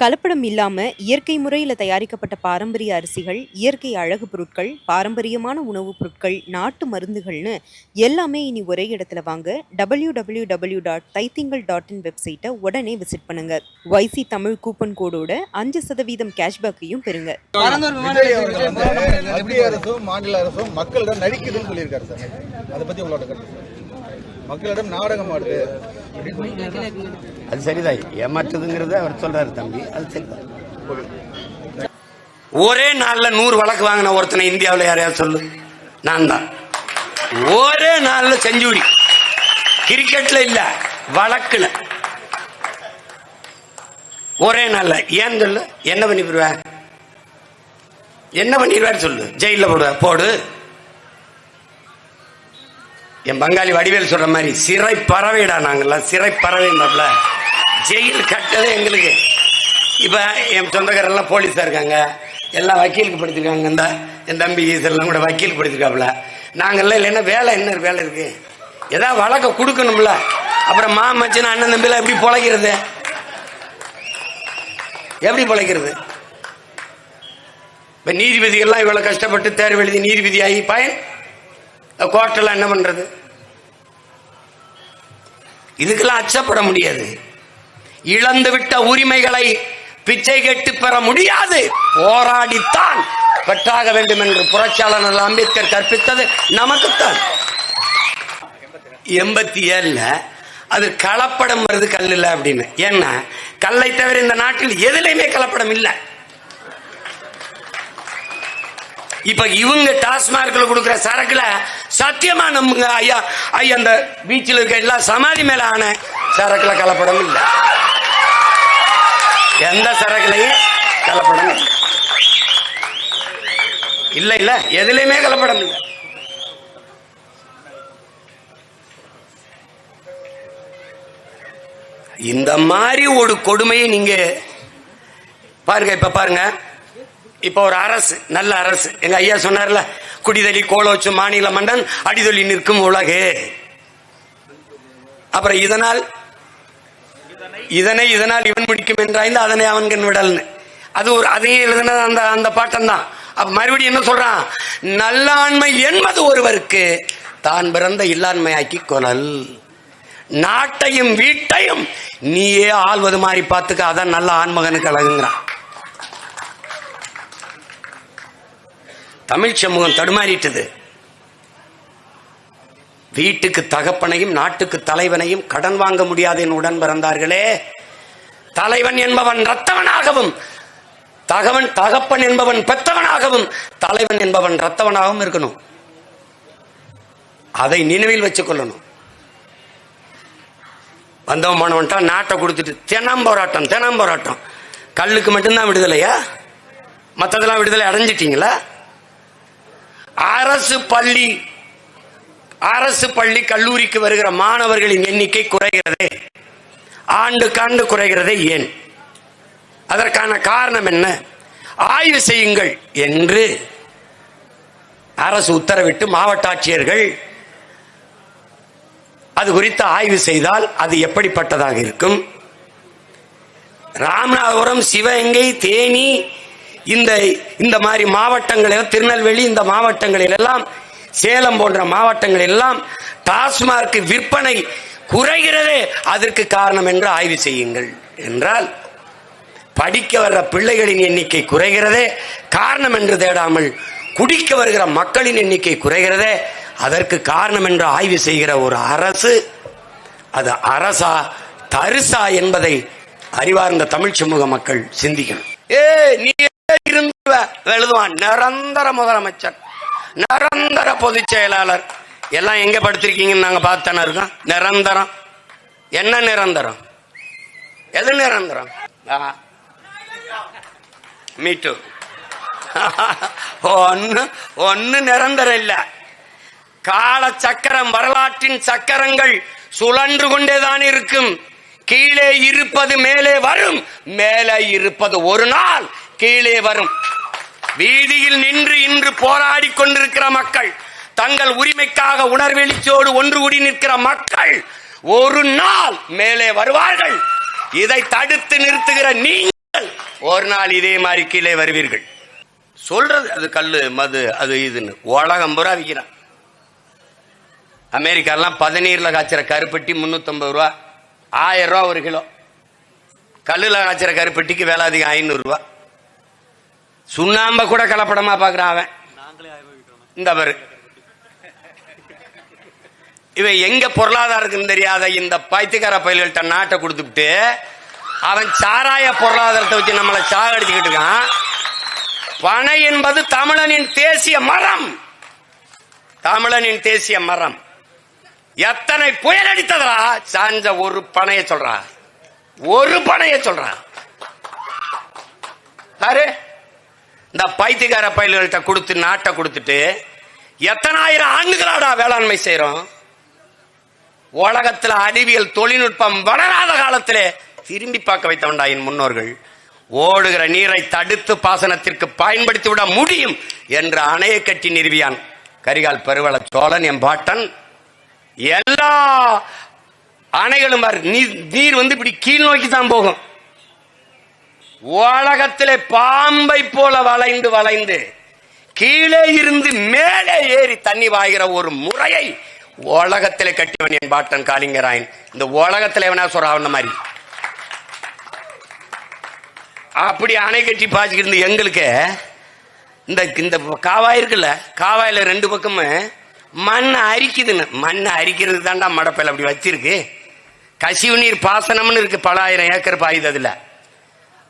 கலப்படம் இல்லாமல் இயற்கை முறையில் தயாரிக்கப்பட்ட பாரம்பரிய அரிசிகள் இயற்கை அழகு பொருட்கள் பாரம்பரியமான உணவுப் பொருட்கள் நாட்டு மருந்துகள்னு எல்லாமே இனி ஒரே இடத்துல வாங்க W W W dot Thaithingal dot in வெப்சைட்டை உடனே விசிட் பண்ணுங்க. வைசி தமிழ் கூப்பன் கோடோட அஞ்சு சதவீதம் கேஷ்பேக்கையும் பெறுங்க. மத்திய அரசும் மாநில அரசும் மக்களிடம் நடிக்குதுன்னு சொல்லியிருக்காரு சார். அதை உங்களோட மக்களிடம் நாடகம் ஆடுது. அது சரிதான். ஏமாற்றுதுங்கிறத அவர் சொல்றாரு தம்பி. அது சரிதான். ஒரே நாள்ல நூறு வழக்கு வாங்கின ஒருத்தனை இந்தியாவில் யாரையாவது சொல்லு. நான் தான். ஒரே நாள்ல செஞ்சுரி கிரிக்கெட்ல இல்ல வழக்குல. ஒரே நாள்ல. ஏன் சொல்லு? என்ன பண்ணி என்ன பண்ணிடுவார் சொல்லு. ஜெயில போடுவ? போடு. என் பங்காளி வடிவேல் சொல்ற மாதிரி சிறை பறவைடா நாங்கள்லாம் சிறை பறவைன்றப்பல ஜெயில் கட்டதே எங்களுக்கு. இப்ப என் சொந்தக்காரெல்லாம் போலீஸா இருக்காங்க. எல்லாம் வக்கீலுக்கு படிச்சிருக்காங்க. இந்த என் தம்பி ஈஸ்வரெல்லாம் கூட வக்கீலுக்கு படிச்சிருக்காப்புல நாங்கள்லாம் இல்லைன்னா வேலை என்ன வேலை இருக்கு? ஏதாவது வழக்க கொடுக்கணும்ல. அப்புறம் மா மாமச்சன் அண்ணன் தம்பிலாம் எப்படி பொழைக்கிறது? எப்படி பொழைக்கிறது? இப்ப நீதிபதிகள்லாம் இவ்வளவு கஷ்டப்பட்டு தேர்வு எழுதி நீதிபதி ஆகி பயன் கோட்டெல்லாம் என்ன பண்றது? இதுக்கெல்லாம் அச்சப்பட முடியாது. இழந்து விட்ட உரிமைகளை பிச்சை கெட்டு பெற முடியாது. போராடித்தான் பெற்றாக வேண்டும் என்று புரட்சியாளர் அம்பேத்கர் கற்பித்தது நமக்குத்தான். எண்பத்தி ஏழுல அது கலப்படம் வருது கல்லுல அப்படின்னு. ஏன்னா கல்லை தவிர இந்த நாட்டில் எதுலையுமே கலப்படம் இல்லை. இப்ப இவங்க டாஸ்மார்க்ல கொடுக்குற சரக்குல சத்தியமா நம்புங்க ஐயா. ஐயா அந்த பீச்சில் இருக்க எல்லா சமாதி மேல ஆன சரக்குல கலப்படம் இல்ல. எந்த சரக்குலையும் கலப்படம் இல்லை. இல்ல இல்ல. எதுலையுமே கலப்படம் இல்லை. இந்த மாதிரி ஒரு கொடுமையை நீங்க பாருங்க இப்ப பாருங்க. இப்ப ஒரு அரசு நல்ல அரசு. எங்க ஐயா சொன்னார்ல குடிதலி கோலோச்சு மாநில மன்னன் அடிதொலி நிற்கும் உலகு. அப்புறம் இதனால் இதனை இதனால் இவன் முடிக்கும் என்றாய்ந்து அதனை அவன்கண் விடல்னு. அது ஒரு அதையும் எழுதுனது அந்த அந்த பாட்டம் தான் அப்ப மறுபடியும் என்ன சொல்றான்? நல்லாண்மை என்பது ஒருவருக்கு தான் பிறந்த இல்லாண்மையாக்கி கொலல் நாட்டையும் வீட்டையும் நீயே ஆள்வது மாதிரி பார்த்துக்க அதான் நல்ல ஆண்மகனுக்கு அழகுங்கிறான். தமிழ் சமூகம் தடுமாறிட்டது. வீட்டுக்கு தகப்பனையும் நாட்டுக்கு தலைவனையும் கடன் வாங்க முடியாது என் உடன் பிறந்தார்களே தலைவன் என்பவன் ரத்தவனாகவும் தகவன் தகப்பன் என்பவன் பெத்தவனாகவும் தலைவன் என்பவன் ரத்தவனாகவும் இருக்கணும். அதை நினைவில் வச்சுக்கொள்ளணும் வந்தவன் போனவன்ட்டா நாட்டை கொடுத்துட்டு தினம் போராட்டம் தினம் போராட்டம். கல்லுக்கு மட்டும்தான் விடுதலையா? மற்றதெல்லாம் விடுதலை அடைஞ்சிட்டீங்களா? அரசு பள்ளி அரசு பள்ளி கல்லூரிக்கு வருகிற மாணவர்களின் எண்ணிக்கை குறைகிறது. ஆண்டுக்காண்டு குறைகிறதே ஏன்? அதற்கான காரணம் என்ன? ஆய்வு செய்யுங்கள் என்று அரசு உத்தரவிட்டு மாவட்ட ஆட்சியர்கள் அது குறித்து ஆய்வு செய்தால் அது எப்படிப்பட்டதாக இருக்கும்? ராமநாதபுரம் சிவகங்கை தேனி இந்த இந்த மாதிரி மாவட்டங்களில் திருநெல்வேலி இந்த மாவட்டங்களில் எல்லாம் சேலம் போன்ற மாவட்டங்களில் எல்லாம் டாஸ்மார்க் விற்பனை குறைகிறதே அதற்கு காரணம் என்று ஆய்வு செய்யுங்கள். என்றால் படிக்க வர்ற பிள்ளைகளின் எண்ணிக்கை குறைகிறதே காரணம் என்று தேடாமல் குடிக்க வருகிற மக்களின் எண்ணிக்கை குறைகிறதே அதற்கு காரணம் என்று ஆய்வு செய்கிற ஒரு அரசு அது அரசா தரிசா என்பதை அறிவார்ந்த தமிழ் சமூக மக்கள் சிந்திக்கணும். ஏ நீ இருந்து எழுதுவான் நிரந்தர முதலமைச்சர். நிரந்தர பொதுச் செயலாளர். எல்லாம் எங்க படுத்திருக்கீங்கன்னு நாங்க பார்த்தானே இருக்கோம். நிரந்தரம். என்ன நிரந்தரம்? எது நிரந்தரம்? மீட்டு ஒன்னு ஒன்னு நிரந்தரம் இல்ல. கால சக்கரம் வரலாற்றின் சக்கரங்கள் சுழன்று கொண்டேதான் இருக்கும். கீழே இருப்பது மேலே வரும். மேலே இருப்பது ஒரு நாள். கீழே வரும். வீதியில் நின்று இன்று போராடி கொண்டிருக்கிற மக்கள் தங்கள் உரிமைக்காக உணர்வெளிச்சோடு ஒன்று கூடி நிற்கிற மக்கள் ஒரு நாள் மேலே வருவார்கள். இதை தடுத்து நிறுத்துகிற நீங்கள் ஒரு நாள் இதே மாதிரி கீழே வருவீர்கள். சொல்றது அது கல்லு மது அது இதுன்னு. உலகம் பூரா விற்கிறான் அமெரிக்காலாம் பதநீர்ல காய்ச்சற கருப்பட்டி முன்னூத்தம்பது ரூபா. ஆயிரம் ரூபா ஒரு கிலோ. கல்லுல காய்ச்சற கருப்பட்டிக்கு வேலை அதிகம் ஐநூறு ரூபா. சுண்ணாம்ப கூட கலப்படமா பாக்குறான் அவன். இந்த பாரு. இவன் எங்க பொருளாதாரத்துக்கு தெரியாத இந்த பைத்தியக்கார பயில்கள்ட்ட நாட்டை கொடுத்துட்டு அவன் சாராய பொருளாதாரத்தை வச்சு நம்மளை சாகடிச்சுக்கிட்டு இருக்கான். பனை என்பது தமிழனின் தேசிய மரம். தமிழனின் தேசிய மரம். எத்தனை புயல் அடித்ததா சாஞ்ச ஒரு பனைய சொல்றா. ஒரு பனைய சொல்றா. பாரு. இந்த பைத்தியக்கார பயில்கள்ட்ட கொடுத்து நாட்டை கொடுத்துட்டு எத்தனாயிரம் ஆண்டுகளாடா வேளாண்மை செய்யறோம் உலகத்தில் அறிவியல் தொழில்நுட்பம் வளராத காலத்திலே திரும்பி பார்க்க வைத்தவன்டா என் முன்னோர்கள். ஓடுகிற நீரை தடுத்து பாசனத்திற்கு பயன்படுத்தி விட முடியும் என்று அணையை கட்டி நிறுவியான் கரிகால் பெருவள சோழன் என் பாட்டன். எல்லா அணைகளும் நீர் நீர் வந்து இப்படி கீழ் நோக்கி தான் போகும். உலகத்திலே பாம்பை போல வளைந்து வளைந்து கீழே இருந்து மேலே ஏறி தண்ணி வாய்கிற ஒரு முறையை உலகத்திலே கட்டியவன் என் பாட்டன் காளிங்கராயன். இந்த உலகத்தில் எவனா சொல்ற அவன மாதிரி. அப்படி அணை கட்டி பாய்ச்சிக்கிட்டு இருந்த எங்களுக்கு இந்த இந்த காவாய் இருக்குல்ல காவாயில ரெண்டு பக்கமும் மண் அரிக்குதுன்னு. மண் அரிக்கிறது தாண்டா மடப்பையில் அப்படி வச்சிருக்கு. கசிவு நீர் பாசனம்னு இருக்கு பல ஆயிரம் ஏக்கர் பாயுது அதில்.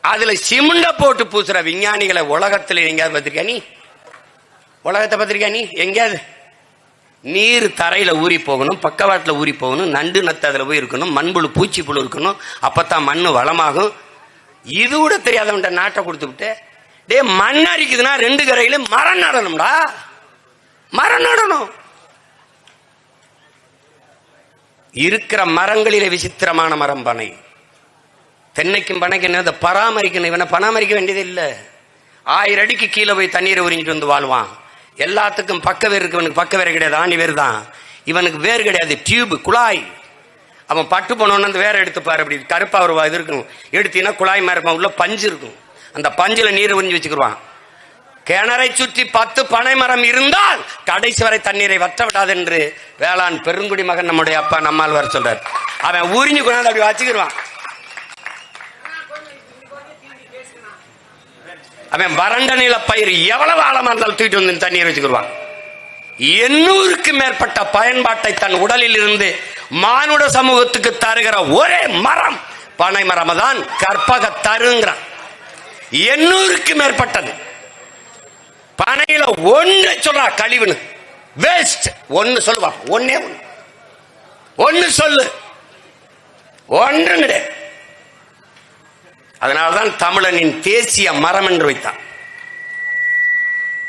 அதுல சிமுண்ட போட்டு பூசுற விஞ்ஞானிகளை உலகத்துல எங்கேயாவது பத்திரிக்கா நீ? உலகத்தை பத்திரிக்கா நீ? எங்கேயாவது? நீர் தரையில ஊறி போகணும் பக்கவாட்டில் ஊறி போகணும் நண்டு நத்து அதுல போய் இருக்கணும் மண்புழு பூச்சி புழு இருக்கணும் அப்பத்தான் மண் வளமாகும். இது கூட தெரியாதவன்ட்ட நாட்டை கொடுத்துவிட்டு டே மண் அரிக்குதுன்னா ரெண்டு கரையில மரம் நடணும்டா. மரம் நடணும். இருக்கிற மரங்களிலே விசித்திரமான மரம் பனை தென்னைக்கும் பனைக்கு அதை பராமரிக்கணும். இவனை பராமரிக்க வேண்டியது இல்லை. ஆயிரம் அடிக்கு கீழே போய் தண்ணீரை உறிஞ்சிட்டு வந்து வாழ்வான். எல்லாத்துக்கும் பக்க வேர் இருக்கு இவனுக்கு பக்க வேறு கிடையாது. ஆணி வேர் தான். இவனுக்கு வேர் கிடையாது. டியூப் குழாய். அவன் பட்டு போனோன்னு அந்த வேற எடுத்துப்பாரு அப்படி கருப்பா ஒரு இது இருக்கும். எடுத்தீங்கன்னா குழாய் மாதிரி இருப்பான் உள்ள பஞ்சு இருக்கும். அந்த பஞ்சில் நீர் உறிஞ்சி வச்சுக்கிடுவான் கிணறை சுற்றி பத்து பனை மரம் இருந்தால் கடைசி வரை தண்ணீரை வற்ற விடாது என்று வேளாண் பெருங்குடி மகன் நம்முடைய அப்பா நம்மால் வர சொல்றார். அவன் உறிஞ்சு கொண்டாந்து அப்படி வச்சுக்கிடுவான் அவன் வறண்ட நில பயிர் எவ்வளவு ஆழமா இருந்தாலும் தூக்கிட்டு வந்து தண்ணீர் வச்சுக்கிடுவான் எண்ணூறுக்கு மேற்பட்ட பயன்பாட்டை தன் உடலில் இருந்து மானுட சமூகத்துக்கு தருகிற ஒரே மரம் பனை மரம் தான் கற்பக தருங்கிறான். எண்ணூறுக்கு மேற்பட்டது. பனையில ஒன்று சொல்றா கழிவுன்னு. வேஸ்ட் ஒன்னு சொல்லுவா ஒன்னே ஒண்ணு. ஒன்னு சொல்லு. ஒன்று கிடையாது அதனால்தான் தமிழனின் தேசிய மரம் என்று வைத்தான்.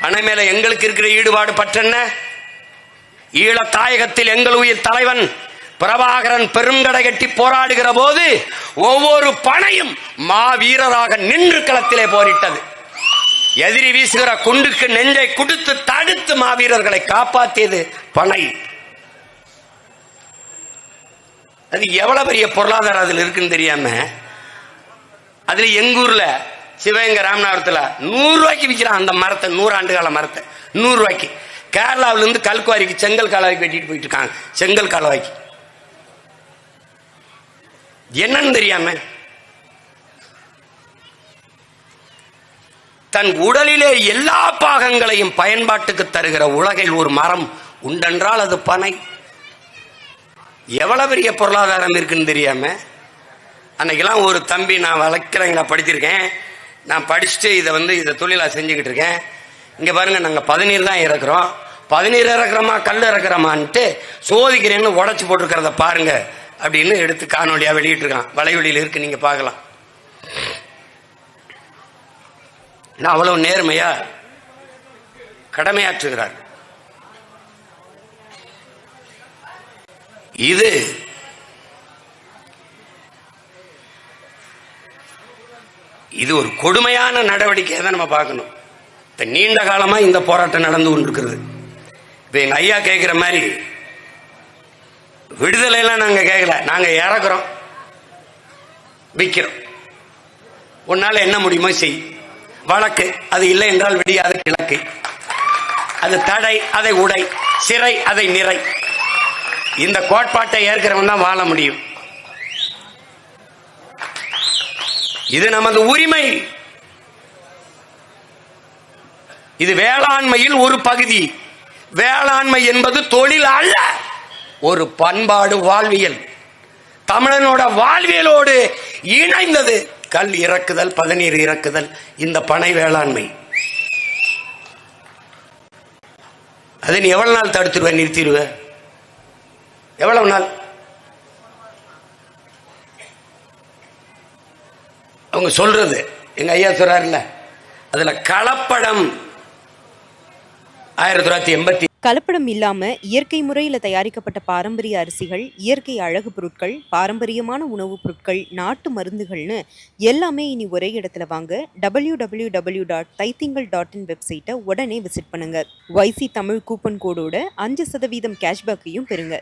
அணை மேல எங்களுக்கு இருக்கிற ஈடுபாடு பற்றென்ன? ஈழத் தாயகத்தில் எங்கள் உயிர் தலைவன் பிரபாகரன் பெருங்கடை கட்டி போராடுகிற போது ஒவ்வொரு பனையும் மாவீரராக நின்று களத்திலே போரிட்டது. எதிரி வீசுகிற குண்டுக்கு நெஞ்சை குடுத்து தடுத்து மாவீரர்களை காப்பாற்றியது பனை. அது எவ்வளவு பெரிய பொருளாதாரம் அதுல இருக்குன்னு தெரியாம அதுல எங்கூர்ல சிவகங்கை ராமநாதபுரத்துல நூறு ரூபாய்க்கு விற்கிறான் அந்த மரத்தை நூறு ஆண்டு கால மரத்தை. நூறு ரூபாய்க்கு. கேரளாவில இருந்து கல்குவாரிக்கு செங்கல் காலவாய்க்கு வெட்டிட்டு போயிட்டு இருக்காங்க. செங்கல் காலவாய்க்கு என்னன்னு தெரியாம தன் உடலிலே எல்லா பாகங்களையும் பயன்பாட்டுக்கு தருகிற உலகில் ஒரு மரம் உண்டென்றால் அது பனை. எவ்வளவு பெரிய பொருளாதாரம் இருக்குன்னு தெரியாம அன்னைக்கெல்லாம் ஒரு தம்பி நான் வளர்க்குறேங்க நான் படிச்சிருக்கேன். நான் படிச்சுட்டு இதை வந்து இதை தொழிலாக செஞ்சுக்கிட்டு இருக்கேன். இங்கே பாருங்க நாங்கள் பதினீர் தான் இறக்குறோம். பதினீர் இறக்குறோமா கல் இறக்குறோமான்ட்டு சோதிக்கிறேன்னு உடச்சி போட்டிருக்கிறத பாருங்க அப்படின்னு எடுத்து காணொலியாக வெளியிட்டிருக்கான். வலைவெளியில் இருக்கு நீங்கள் பார்க்கலாம். நான் அவ்வளவு நேர்மையா கடமையாற்றுகிறார். இது இது ஒரு கொடுமையான நடவடிக்கையை தான் நம்ம பார்க்கணும். இப்போ நீண்ட காலமாக இந்த போராட்டம் நடந்து கொண்டிருக்கிறது. இப்போ எங்க ஐயா கேட்குற மாதிரி விடுதலைலாம் நாங்கள் கேட்கல நாங்கள் இறக்குறோம். விற்கிறோம் உன்னால் என்ன முடியுமோ செய். வழக்கு. அது இல்லை என்றால் விடியாத கிழக்கு. அது தடை அதை உடை. சிறை அதை நிறை. இந்த கோட்பாட்டை ஏற்கிறவன் தான் வாழ முடியும். இது நமது உரிமை. இது வேளாண்மையில் ஒரு பகுதி. வேளாண்மை என்பது தொழில் அல்ல ஒரு பண்பாடு வாழ்வியல். தமிழனோட வாழ்வியலோடு இணைந்தது கல் இறக்குதல் பதநீர் இறக்குதல் இந்த பனை வேளாண்மை. அதை நீ எவ்வளவு நாள் தடுத்துருவ நிறுத்திடுவ எவ்வளவு நாள்? அவங்க சொல்றது. எங்க ஐயா சொல்றாருல்ல அதுல கலப்படம். ஆயிரத்தி தொள்ளாயிரத்தி எண்பத்தி கலப்படம் இல்லாம இயற்கை முறையில தயாரிக்கப்பட்ட பாரம்பரிய அரிசிகள் இயற்கை அழகு பொருட்கள் பாரம்பரியமான உணவுப் பொருட்கள் நாட்டு மருந்துகள்னு எல்லாமே இனி ஒரே இடத்துல வாங்க W W W dot Thaithingal dot in வெப்சைட்டை உடனே விசிட் பண்ணுங்க. வைசி தமிழ் கூப்பன் கோடோட அஞ்சு சதவீதம் கேஷ்பேக்கையும் பெறுங்க.